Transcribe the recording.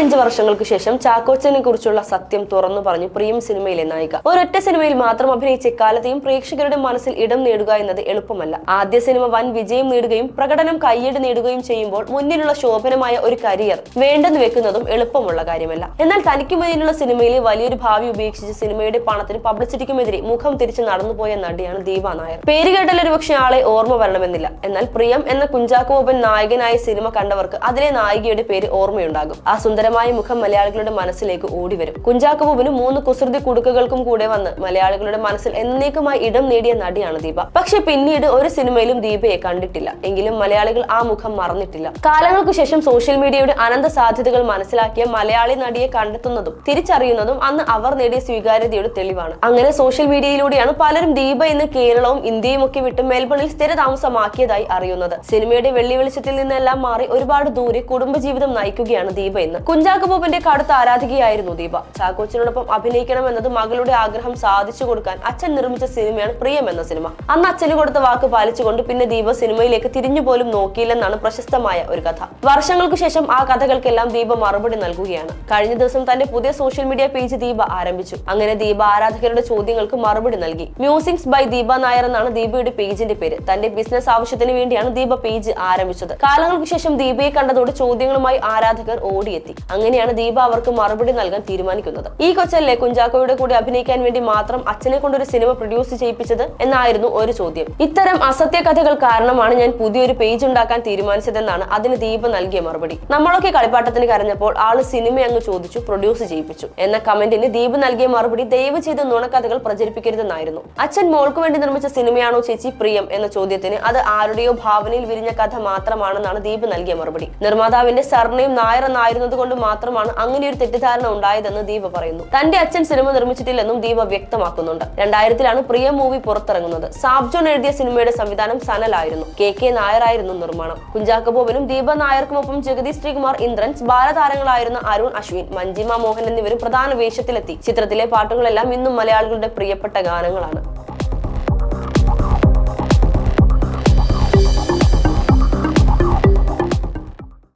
വർഷങ്ങൾക്ക് ശേഷം ചാക്കോച്ചനെ കുറിച്ചുള്ള സത്യം തുറന്നു പറഞ്ഞു പ്രിയം സിനിമയിലെ നായിക. ഒരൊറ്റ സിനിമയിൽ മാത്രം അഭിനയിച്ച ഇക്കാലത്തെയും പ്രേക്ഷകരുടെ മനസ്സിൽ ഇടം നേടുക എന്നത് എളുപ്പമല്ല. ആദ്യ സിനിമ വൻ വിജയം നേടുകയും പ്രകടനം കയ്യടി നേടുകയും ചെയ്യുമ്പോൾ മുന്നിലുള്ള ശോഭനമായ ഒരു കരിയർ വേണ്ടെന്ന് വെക്കുന്നതും എളുപ്പമുള്ള കാര്യമല്ല. എന്നാൽ തനിക്ക് മുന്നിലുള്ള സിനിമയിലെ വലിയൊരു ഭാവി ഉപേക്ഷിച്ച് സിനിമയുടെ പണത്തിന് പബ്ലിസിറ്റിക്കുമെതിരെ മുഖം തിരിച്ച് നടന്നുപോയ നടിയാണ് ദീപ നായർ. പേര് കേട്ടാൽ ഒരുപക്ഷെ ആളെ ഓർമ്മ വരണമെന്നില്ല. എന്നാൽ പ്രിയം എന്ന കുഞ്ചാക്കോപൻ നായകനായ സിനിമ കണ്ടവർക്ക് അതിലെ നായികയുടെ പേര് ഓർമ്മയുണ്ടാകും. ആ സുന്ദരമായ മുഖം മലയാളികളുടെ മനസ്സിലേക്ക് ഓടിവരും. കുഞ്ചാക്കോബിന് മൂന്ന് കുസൃതി കുടുക്കുകൾക്കും കൂടെ വന്ന് മലയാളികളുടെ മനസ്സിൽ എന്നേക്കുമായി ഇടം നേടിയ നടിയാണ് ദീപ. പക്ഷെ പിന്നീട് ഒരു സിനിമയിലും ദീപയെ കണ്ടിട്ടില്ല. എങ്കിലും മലയാളികൾ ആ മുഖം മറന്നിട്ടില്ല. കാലങ്ങൾക്കു ശേഷം സോഷ്യൽ മീഡിയയുടെ അനന്ത സാധ്യതകൾ മനസ്സിലാക്കിയ മലയാളി നടിയെ കണ്ടെത്തുന്നതും തിരിച്ചറിയുന്നതും അന്ന് അവർ നേടിയ സ്വീകാര്യതയുടെ തെളിവാണ്. അങ്ങനെ സോഷ്യൽ മീഡിയയിലൂടെയാണ് പലരും ദീപ ഇന്ന് കേരളവും ഇന്ത്യയും ഒക്കെ വിട്ട് മെൽബണിൽ സ്ഥിരതാമസമാക്കിയതായി അറിയുന്നത്. സിനിമയുടെ വെള്ളി വെളിച്ചത്തിൽ നിന്നെല്ലാം മാറി ഒരുപാട് ദൂരെ കുടുംബജീവിതം നയിക്കുകയാണ് ദീപ ഇന്ന്. കുഞ്ചാക്കോ ബോബന്റെ കടുത്ത ആരാധികയായിരുന്നു ദീപ. ചാക്കോച്ചിനോടൊപ്പം അഭിനയിക്കണം എന്നത് മകളുടെ ആഗ്രഹം സാധിച്ചു കൊടുക്കാൻ അച്ഛൻ നിർമ്മിച്ച സിനിമയാണ് പ്രിയം എന്ന സിനിമ. അന്ന് അച്ഛന് കൊടുത്ത വാക്ക് പാലിച്ചുകൊണ്ട് പിന്നെ ദീപ സിനിമയിലേക്ക് തിരിഞ്ഞു പോലും നോക്കിയില്ലെന്നാണ് പ്രശസ്തമായ ഒരു കഥ. വർഷങ്ങൾക്ക് ശേഷം ആ കഥകൾക്കെല്ലാം ദീപ മറുപടി നൽകുകയാണ്. കഴിഞ്ഞ ദിവസം തന്റെ പുതിയ സോഷ്യൽ മീഡിയ പേജ് ദീപ ആരംഭിച്ചു. അങ്ങനെ ദീപ ആരാധകരുടെ ചോദ്യങ്ങൾക്ക് മറുപടി നൽകി. മ്യൂസിക്സ് ബൈ ദീപ നായർ എന്നാണ് ദീപയുടെ പേജിന്റെ പേര്. തന്റെ ബിസിനസ് ആവശ്യത്തിന് വേണ്ടിയാണ് ദീപ പേജ് ആരംഭിച്ചത്. കാലങ്ങൾക്ക് ശേഷം ദീപയെ കണ്ടതോടെ ചോദ്യങ്ങളുമായി ആരാധകർ ഓടിയെത്തി. അങ്ങനെയാണ് ദീപ അവർക്ക് മറുപടി നൽകാൻ തീരുമാനിക്കുന്നത്. ഈ കൊച്ചല്ലേ കുഞ്ചാക്കോയുടെ കൂടെ അഭിനയിക്കാൻ വേണ്ടി മാത്രം അച്ഛനെ കൊണ്ടൊരു സിനിമ പ്രൊഡ്യൂസ് ചെയ്യിപ്പിച്ചത് എന്നായിരുന്നു ഒരു ചോദ്യം. ഇത്തരം അസത്യ കഥകൾ കാരണമാണ് ഞാൻ പുതിയൊരു പേജ് ഉണ്ടാക്കാൻ തീരുമാനിച്ചതെന്നാണ് അതിന് ദീപ നൽകിയ മറുപടി. നമ്മളൊക്കെ കളിപ്പാട്ടത്തിന് കരഞ്ഞപ്പോൾ ആൾ സിനിമ അങ്ങ് ചോദിച്ചു പ്രൊഡ്യൂസ് ചെയ്യിപ്പിച്ചു എന്ന കമന്റിന് ദീപ് നൽകിയ മറുപടി ദയവ് ചെയ്ത് നുണക്കഥകൾ പ്രചരിപ്പിക്കരുതെന്നായിരുന്നു. അച്ഛൻ മോൾക്ക് വേണ്ടി നിർമ്മിച്ച സിനിമയാണോ ചേച്ചി പ്രിയം എന്ന ചോദ്യത്തിന് അത് ആരുടെയോ ഭാവനയിൽ വിരിഞ്ഞ കഥ മാത്രമാണെന്നാണ് ദീപ് നൽകിയ മറുപടി. നിർമ്മാതാവിന്റെ സർനെയും നായർ എന്നായിരുന്നത് കൊണ്ട് മാത്രമാണ് അങ്ങനെ ഒരു തെറ്റിദ്ധാരണ ഉണ്ടായതെന്ന് ദീപ പറയുന്നു. തന്റെ അച്ഛൻ സിനിമ നിർമ്മിച്ചിട്ടില്ലെന്നും ദീപ വ്യക്തമാക്കുന്നുണ്ട്. രണ്ടായിരത്തിലാണ് പ്രിയ മൂവി പുറത്തിറങ്ങുന്നത്. സാബ്ജോൺ എഴുതിയ സിനിമയുടെ സംവിധാനം സനലായിരുന്നു. കെ കെ നായരായിരുന്നു നിർമ്മാണം. കുഞ്ചാക്കബോബനും ദീപ നായർക്കുമൊപ്പം ജഗദീഷ് ശ്രീകുമാർ ഇന്ദ്രൻസ് ബാലതാരങ്ങളായിരുന്ന അരുൺ അശ്വിൻ മഞ്ജിമ മോഹൻ എന്നിവരും പ്രധാന വേഷത്തിലെത്തി. ചിത്രത്തിലെ പാട്ടുകളെല്ലാം ഇന്നും മലയാളികളുടെ പ്രിയപ്പെട്ട ഗാനങ്ങളാണ്.